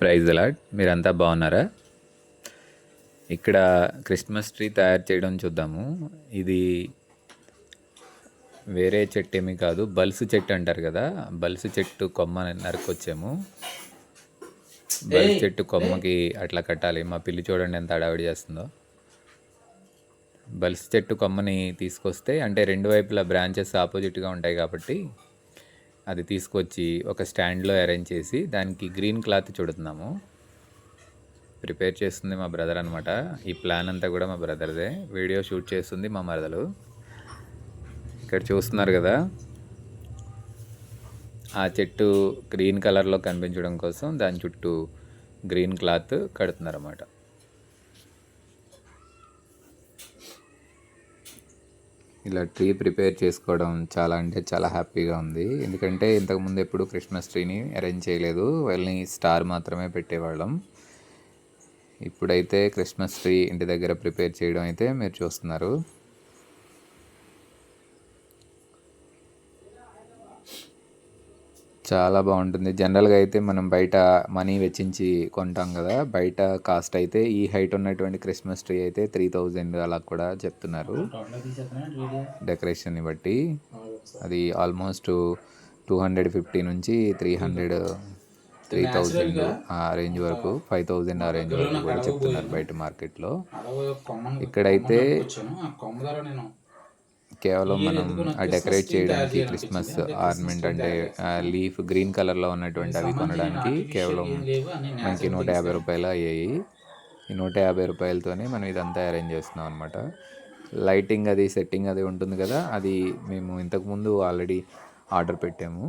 Praise allot మీరంతా బాగున్నారా? ఇక్కడ క్రిస్మస్ ట్రీ తయారు చేయడం చూద్దాము. ఇది వేరే చెట్టు ఏమీ కాదు బల్సు చెట్టు అంటారు కదా బల్సు చెట్టు కొమ్మ నరుకొచ్చాము బల్సు చెట్టు కొమ్మకి అట్లా కట్టాలి. మా పిల్లి చూడండి ఎంత అడావిడి చేస్తుందో. బల్సు చెట్టు కొమ్మని తీసుకొస్తే అంటే రెండు వైపులా బ్రాంచెస్ ఆపోజిట్గా ఉంటాయి కాబట్టి అది తీసుకొచ్చి ఒక స్టాండ్లో అరేంజ్ చేసి దానికి గ్రీన్ క్లాత్ చుడుతున్నాము. ప్రిపేర్ చేస్తుంది మా బ్రదర్ అనమాట ఈ ప్లాన్ అంతా కూడా మా బ్రదర్దే. వీడియో షూట్ చేస్తుంది మా మరదలు. ఇక్కడ చూస్తున్నారు కదా? ఆ చెట్టు గ్రీన్ కలర్లో కనిపించడం కోసం దాని చుట్టూ గ్రీన్ క్లాత్ కడుతున్నారు ఇలా ట్రీ ప్రిపేర్ చేసుకోవడం చాలా అంటే చాలా హ్యాపీగా ఉంది. ఎందుకంటే ఇంతకుముందు ఎప్పుడు క్రిస్మస్ ట్రీని అరేంజ్ చేయలేదు. వాళ్ళని స్టార్ మాత్రమే పెట్టేవాళ్ళం. ఇప్పుడైతే క్రిస్మస్ ట్రీ ఇంటి దగ్గర ప్రిపేర్ చేయడం అయితే మీరు చూస్తున్నారు. చాలా బాగుంటుంది. జనరల్గా అయితే మనం బయట మనీ వెచ్చించి కొంటాం కదా బయట కాస్ట్ అయితే ఈ హైట్ ఉన్నటువంటి క్రిస్మస్ ట్రీ అయితే త్రీ థౌజండ్ అలా కూడా చెప్తున్నారు. డెకరేషన్ని బట్టి. అది ఆల్మోస్ట్ టూ హండ్రెడ్ ఫిఫ్టీ నుంచి త్రీ హండ్రెడ్ త్రీ థౌజండ్ ఆ రేంజ్ వరకు ఫైవ్ థౌజండ్ ఆ రేంజ్ వరకు కూడా చెప్తున్నారు బయట మార్కెట్లో. ఇక్కడైతే కేవలం మనం డెకరేట్ చేయడానికి క్రిస్మస్ ఆర్నమెంట్ అంటే లీఫ్ గ్రీన్ కలర్లో ఉన్నటువంటి అవి కొనడానికి కేవలం మనకి నూట యాభై రూపాయలు అయ్యాయి. ఈ నూట యాభై రూపాయలతోనే మనం ఇదంతా అరేంజ్ చేస్తున్నాం అనమాట లైటింగ్ అది సెట్టింగ్ అది ఉంటుంది కదా అది మేము ఇంతకుముందు ఆల్రెడీ ఆర్డర్ పెట్టాము.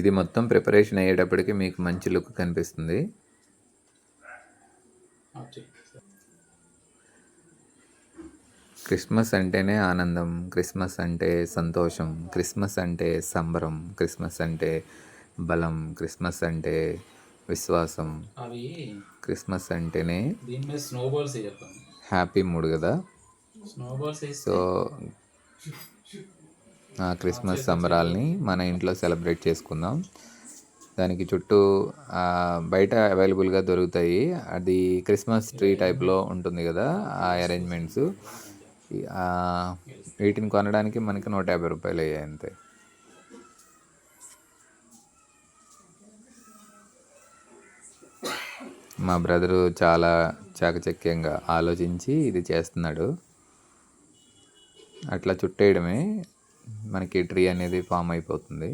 ఇది మొత్తం ప్రిపరేషన్ అయ్యేటప్పటికి మీకు మంచి లుక్ కనిపిస్తుంది. క్రిస్మస్ అంటేనే ఆనందం క్రిస్మస్ అంటే సంతోషం క్రిస్మస్ అంటే సంబరం క్రిస్మస్ అంటే బలం క్రిస్మస్ అంటే విశ్వాసం. క్రిస్మస్ అంటేనే హ్యాపీ మూడ్ కదా? సో ఆ క్రిస్మస్ సంబరాల్ని మన ఇంట్లో సెలబ్రేట్ చేసుకుందాం. దానికి చుట్టూ బయట అవైలబుల్గా దొరుకుతాయి. అది క్రిస్మస్ ట్రీ టైప్లో ఉంటుంది కదా ఆ అరేంజ్మెంట్స్. వీటిని కొనడానికి మనకి నూట యాభై రూపాయలు అయ్యాయి అంతే. మా బ్రదరు చాలా చాకచక్యంగా ఆలోచించి ఇది చేస్తున్నాడు. అట్లా చుట్టేయడమే మనకి ట్రీ అనేది ఫామ్ అయిపోతుంది.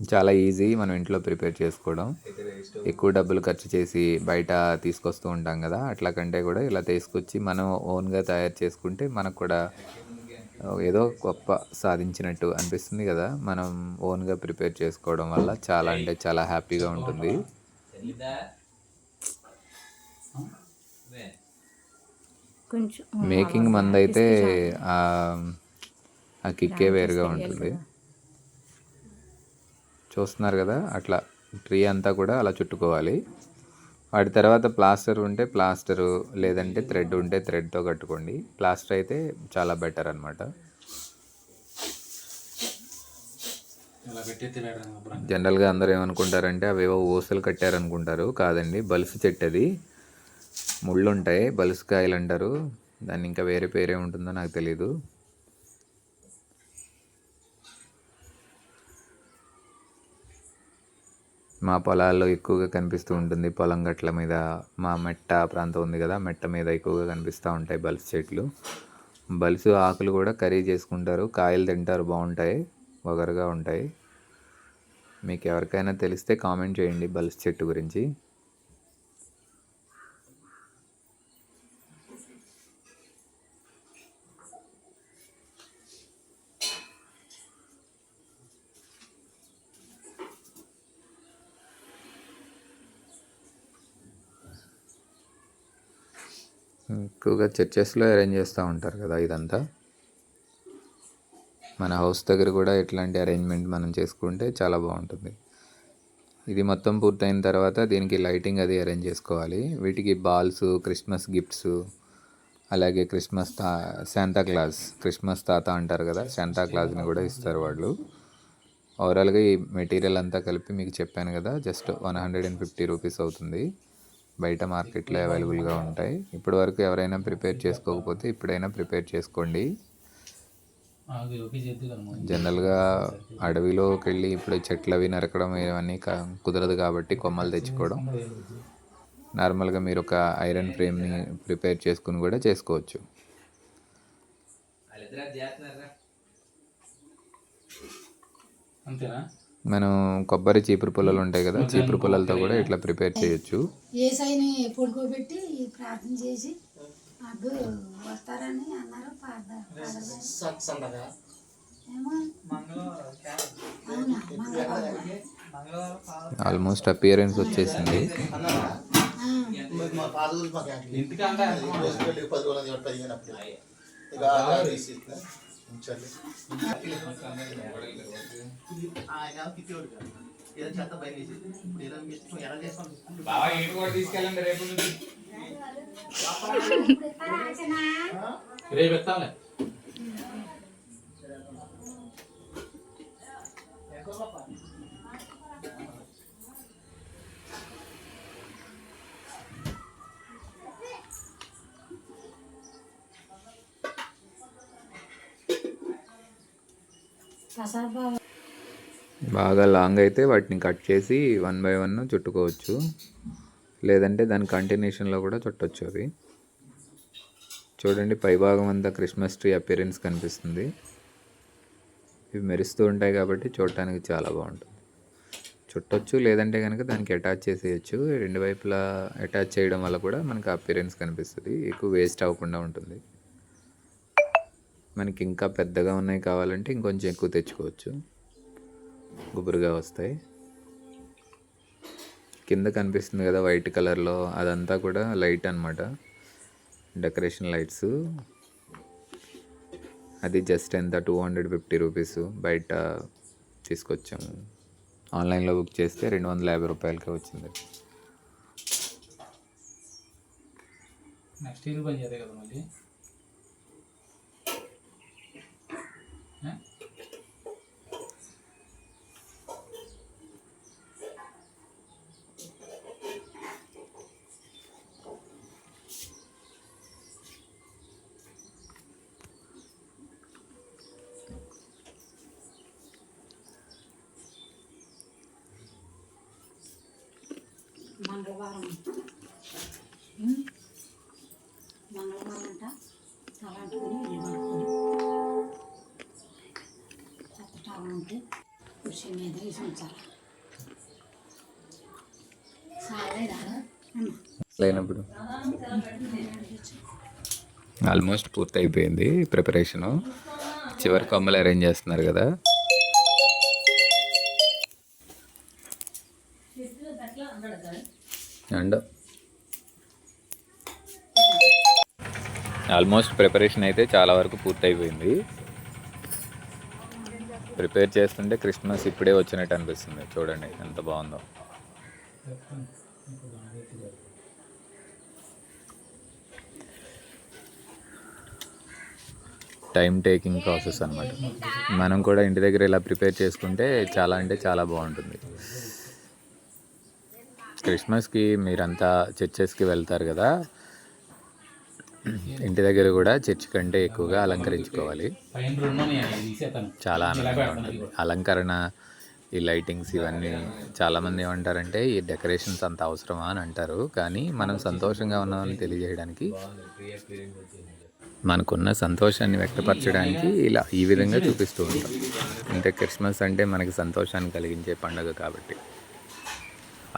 చాలా ఈజీ మనం ఇంట్లో ప్రిపేర్ చేసుకోవడం. ఎక్కువ డబ్బులు ఖర్చు చేసి బయట తీసుకొస్తూ ఉంటాం కదా అట్లా కంటే కూడా ఇలా తీసుకొచ్చి మనం ఓన్గా తయారు చేసుకుంటే మనకు కూడా ఏదో గొప్ప సాధించినట్టు అనిపిస్తుంది కదా. మనం ఓన్గా ప్రిపేర్ చేసుకోవడం వల్ల చాలా అంటే చాలా హ్యాపీగా ఉంటుంది. మేకింగ్ మందైతే ఆ కిక్కే వేరుగా ఉంటుంది. చూస్తున్నారు కదా అట్లా ట్రీ అంతా కూడా అలా చుట్టుకోవాలి. వాటి తర్వాత ప్లాస్టర్ ఉంటే ప్లాస్టరు లేదంటే థ్రెడ్ ఉంటే థ్రెడ్తో కట్టుకోండి. ప్లాస్టర్ అయితే చాలా బెటర్ అనమాట జనరల్గా అందరూ ఏమనుకుంటారంటే అవేవో ఊసలు కట్టారనుకుంటారు. కాదండి బలుసు చెట్టు అది ముళ్ళు ఉంటాయి బలుసు కాయలు అంటారు దాన్ని ఇంకా వేరే పేరే ఉంటుందో నాకు తెలీదు. మా పొలాల్లో ఎక్కువగా కనిపిస్తూ ఉంటుంది. పొలం గట్ల మీద మా మెట్ట ప్రాంతం ఉంది కదా మెట్ట మీద ఎక్కువగా కనిపిస్తూ ఉంటాయి బల్స్ చెట్లు. బల్సు ఆకులు కూడా కర్రీ చేసుకుంటారు కాయలు తింటారు బాగుంటాయి వగరుగా ఉంటాయి. మీకు ఎవరికైనా తెలిస్తే కామెంట్ చేయండి బల్స్ చెట్టు గురించి. ఎక్కువగా చర్చెస్లో అరేంజ్ చేస్తూ ఉంటారు కదా ఇదంతా. మన హౌస్ దగ్గర కూడా ఇట్లాంటి అరేంజ్మెంట్ మనం చేసుకుంటే చాలా బాగుంటుంది. ఇది మొత్తం పూర్తయిన తర్వాత దీనికి లైటింగ్ అది అరేంజ్ చేసుకోవాలి. వీటికి బాల్స్ క్రిస్మస్ గిఫ్ట్స్ అలాగే క్రిస్మస్ తా శాంతా క్లాస్ క్రిస్మస్ తాత అంటారు కదా శాంతా క్లాస్ని కూడా ఇస్తారు వాళ్ళు. ఓవరాల్గా ఈ మెటీరియల్ అంతా కలిపి మీకు చెప్పాను కదా just one hundred and fifty rupees అవుతుంది. బయట మార్కెట్లో అవైలబుల్గా ఉంటాయి. ఇప్పటి వరకు ఎవరైనా ప్రిపేర్ చేసుకోకపోతే ఇప్పుడైనా ప్రిపేర్ చేసుకోండి. జనరల్గా అడవిలోకి వెళ్ళి ఇప్పుడు చెట్లు అవి నరకడం ఇవన్నీ కుదరదు కాబట్టి కొమ్మలు తెచ్చుకోవడం. నార్మల్గా మీరు ఒక ఐరన్ ఫ్రేమ్ని ప్రిపేర్ చేసుకుని కూడా చేసుకోవచ్చు. అంతేనా? మనం కొబ్బరి చీపురు పుల్లలు ఉంటాయి కదా చీపురు పుల్లలతో కూడా ఇట్లా ప్రిపేర్ చేయొచ్చు. ఏసైని పడుకోబెట్టి ప్రార్థన చేసి అడ్డు వస్తారని అన్నారు ఆల్మోస్ట్ అపియరెన్స్ వచ్చేసింది. ఇంటికంటే బాగా ఇంటి కూడా తీసుకెళ్ళండి రేపు నుంచి. రేపు ఇస్తాంలే బాగా లాంగ్ అయితే వాటిని కట్ చేసి వన్ బై వన్ చుట్టుకోవచ్చు. లేదంటే దాని కంటిన్యూషన్లో కూడా చుట్టొచ్చు అవి. చూడండి పైభాగం అంతా క్రిస్మస్ ట్రీ అపియరెన్స్ కనిపిస్తుంది. ఇవి మెరుస్తూ ఉంటాయి కాబట్టి చూడటానికి చాలా బాగుంటుంది. చుట్టొచ్చు లేదంటే కనుక దానికి అటాచ్ చేసేయచ్చు. రెండు వైపులా అటాచ్ చేయడం వల్ల కూడా మనకు అపిరెన్స్ కనిపిస్తుంది. ఎక్కువ వేస్ట్ అవ్వకుండా ఉంటుంది. మనకి ఇంకా పెద్దగా ఉన్నాయి కావాలంటే ఇంకొంచెం ఎక్కువ తెచ్చుకోవచ్చు. గుబురుగా వస్తాయి. కింద కనిపిస్తుంది కదా వైట్ కలర్లో అదంతా కూడా లైట్ అన్నమాట. Decoration lights. అది జస్ట్ ఎంత? Two hundred fifty rupees. బయట తీసుకొచ్చాము. ఆన్లైన్లో బుక్ చేస్తే రెండు వందల యాభై రూపాయలకే వచ్చింది. నెక్స్ట్ ఇయర్ పని చేయాలి కదా మళ్ళీ. மன்ற బాగుంటే కుర్చీ మీద ఉంచాలి లేనప్పుడు. ఆల్మోస్ట్ పూర్తి అయిపోయింది ప్రిపరేషను. చివరి కొమ్మలు అరేంజ్ చేస్తున్నారు కదా. అండ్. ఆల్మోస్ట్ ప్రిపరేషన్ అయితే చాలా వరకు పూర్తి అయిపోయింది ప్రిపేర్ చేస్తుంటే క్రిస్మస్ ఇప్పుడే వచ్చినట్టు అనిపిస్తుంది. చూడండి ఎంత బాగుందో. టైం టేకింగ్ ప్రాసెస్ అనమాట మనం కూడా ఇంటి దగ్గర ఇలా ప్రిపేర్ చేసుకుంటే చాలా అంటే చాలా బాగుంటుంది. క్రిస్మస్కి మీరంతా చర్చెస్కి వెళ్తారు కదా ఇంటి దగ్గర కూడా చర్చి కంటే ఎక్కువగా అలంకరించుకోవాలి. చాలా ఆనందంగా ఉంటుంది. అలంకరణ ఈ లైటింగ్స్ ఇవన్నీ చాలామంది ఏమంటారంటే ఈ డెకరేషన్స్ అంత అవసరమా అని అంటారు. కానీ మనం సంతోషంగా ఉన్నామని తెలియజేయడానికి మనకున్న సంతోషాన్ని వ్యక్తపరచడానికి ఇలా ఈ విధంగా చూపిస్తూ ఉంటాం. అంటే క్రిస్మస్ అంటే మనకి సంతోషాన్ని కలిగించే పండుగ కాబట్టి.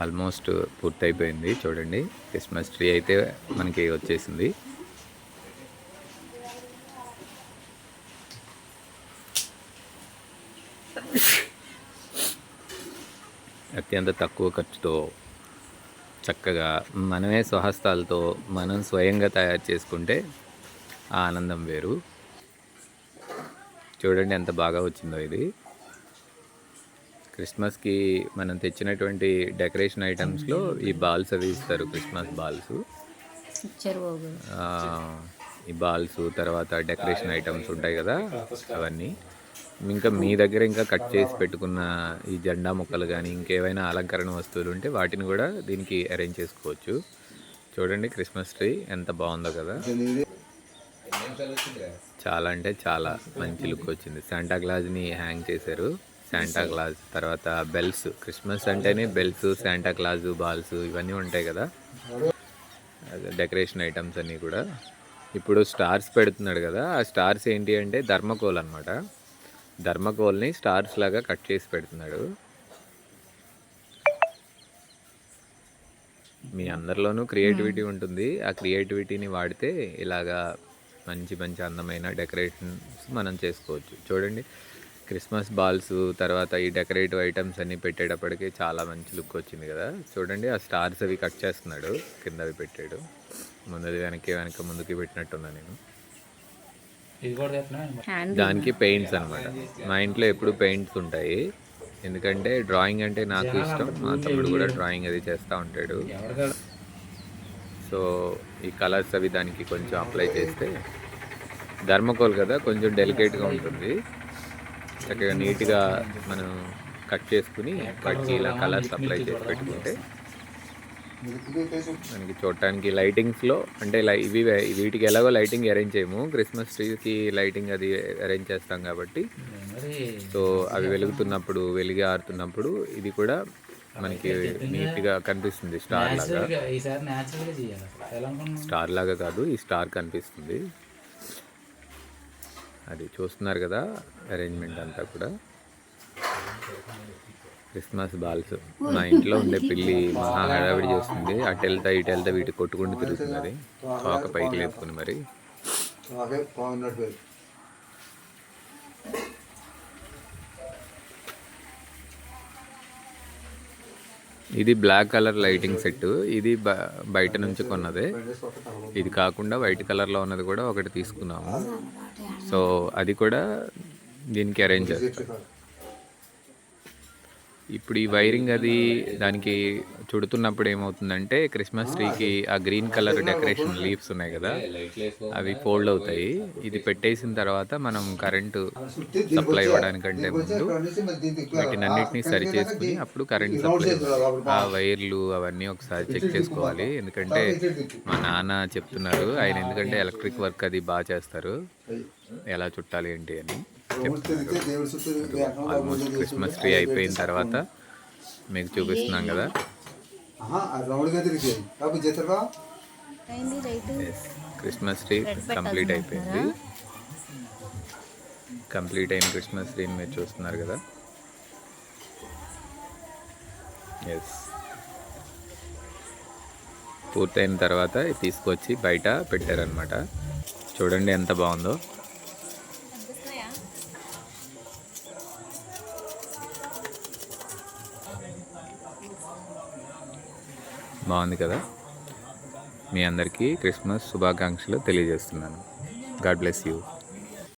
ఆల్మోస్ట్ పూర్తయిపోయింది చూడండి. క్రిస్మస్ ట్రీ అయితే మనకి వచ్చేసింది. అత్యంత తక్కువ ఖర్చుతో చక్కగా మనమే స్వహస్తాలతో మనం స్వయంగా తయారు చేసుకుంటే ఆ ఆనందం వేరు. చూడండి ఎంత బాగా వచ్చిందో ఇది. క్రిస్మస్కి మనం తెచ్చినటువంటి డెకరేషన్ ఐటమ్స్లో ఈ బాల్స్ అవి ఇస్తారు క్రిస్మస్ బాల్స్. ఈ బాల్స్ తర్వాత డెకరేషన్ ఐటమ్స్ ఉంటాయి కదా అవన్నీ. ఇంకా మీ దగ్గర ఇంకా కట్ చేసి పెట్టుకున్న ఈ జెండా ముక్కలు కానీ ఇంకేమైనా అలంకరణ వస్తువులు ఉంటే వాటిని కూడా దీనికి అరేంజ్ చేసుకోవచ్చు. చూడండి క్రిస్మస్ ట్రీ ఎంత బాగుందో కదా. చాలా అంటే చాలా మంచి లుక్ వచ్చింది. శాంటా క్లాజ్ని హ్యాంగ్ చేశారు. శాంటా క్లాజ్ తర్వాత బెల్స్ క్రిస్మస్ అంటేనే బెల్స్ శాంటా క్లాజ్ బాల్స్ ఇవన్నీ ఉంటాయి కదా. అదే డెకరేషన్ ఐటమ్స్ అన్నీ కూడా. ఇప్పుడు స్టార్స్ పెడుతున్నాడు కదా. ఆ స్టార్స్ ఏంటి అంటే ధర్మకోల్ అనమాట ధర్మకోల్ని స్టార్స్ లాగా కట్ చేసి పెడుతున్నాడు. మీ అందరిలోనూ క్రియేటివిటీ ఉంటుంది. ఆ క్రియేటివిటీని వాడితే ఇలాగా మంచి మంచి అందమైన డెకరేషన్స్ మనం చేసుకోవచ్చు. చూడండి క్రిస్మస్ బాల్స్ తర్వాత ఈ డెకరేటివ్ ఐటమ్స్ అన్నీ పెట్టేటప్పటికి చాలా మంచి లుక్ వచ్చింది కదా. చూడండి ఆ స్టార్స్ అవి కట్ చేస్తున్నాడు. కిందవి పెట్టాడు. ముందది వెనక్కి వెనక ముందుకి పెట్టినట్టున్నా నేను. దానికి పెయింట్స్ అనమాట మా ఇంట్లో ఎప్పుడు పెయింట్స్ ఉంటాయి. ఎందుకంటే డ్రాయింగ్ అంటే నాకు ఇష్టం. మా తమ్ముడు కూడా డ్రాయింగ్ అది చేస్తూ ఉంటాడు. సో ఈ కలర్స్ అవి దానికి కొంచెం అప్లై చేస్తే ధర్మకోల్ కదా కొంచెం డెలికేట్గా ఉంటుంది. చక్కగా నీట్గా మనం కట్ చేసుకుని వాటికి ఇలా కలర్స్ అప్లై చేసి పెట్టుకుంటే మనకి చూడటానికి లైటింగ్స్లో అంటే లై ఇవి వీటికి ఎలాగో లైటింగ్ అరేంజ్ చేయము. క్రిస్మస్ ట్రీకి లైటింగ్ అది అరేంజ్ చేస్తాం కాబట్టి. సో అవి వెలుగుతున్నప్పుడు వెలిగి ఆరుతున్నప్పుడు ఇది కూడా మనకి నీట్గా కనిపిస్తుంది స్టార్ లాగా. స్టార్ లాగా కాదు ఈ స్టార్ కనిపిస్తుంది. అది చూస్తున్నారు కదా అరేంజ్మెంట్ అంతా కూడా. Christmas balls. మా ఇంట్లో ఉండే పిల్లి మహా హడావిడి చేస్తుంది. అటు వెళ్తా ఇటు వెళ్తా వీటికి కొట్టుకుంటూ తిరుగుతుంది. అది తోక పైకి లేపుకుని మరి. ఇది బ్లాక్ కలర్ లైటింగ్ సెట్ ఇది బ- బయట నుంచి కొన్నదే. ఇది కాకుండా వైట్ కలర్లో ఉన్నది కూడా ఒకటి తీసుకున్నాము. సో అది కూడా దీనికి అరేంజ్ చేస్తాం. ఇప్పుడు ఈ వైరింగ్ అది దానికి చుడుతున్నప్పుడు ఏమవుతుందంటే క్రిస్మస్ ట్రీకి ఆ గ్రీన్ కలర్ డెకరేషన్ లీవ్స్ ఉన్నాయి కదా అవి ఫోల్డ్ అవుతాయి. ఇది పెట్టేసిన తర్వాత మనం కరెంటు సప్లై ఇవ్వడానికంటే ముందు వాటిని అన్నిటినీ సరి చేసుకుని అప్పుడు కరెంట్ సప్లై ఆ వైర్లు అవన్నీ ఒకసారి చెక్ చేసుకోవాలి. ఎందుకంటే మా నాన్న చెప్తున్నారు ఆయన ఎందుకంటే ఎలక్ట్రిక్ వర్క్ అది బాగా చేస్తారు. ఎలా చుట్టాలి ఏంటి అని. ఆల్మోస్ట్ క్రిస్మస్ ట్రీ అయిపోయిన తర్వాత మీకు చూపిస్తున్నాం కదా. క్రిస్మస్ ట్రీ కంప్లీట్ అయిపోయింది. కంప్లీట్ అయిన క్రిస్మస్ ట్రీని మీరు చూస్తున్నారు కదా. ఎస్ పూర్తయిన తర్వాత తీసుకొచ్చి బయట పెట్టారనమాట చూడండి ఎంత బాగుందో. బాగుంది కదా. మీ అందరికీ క్రిస్మస్ శుభాకాంక్షలు తెలియజేస్తున్నాను. God bless you.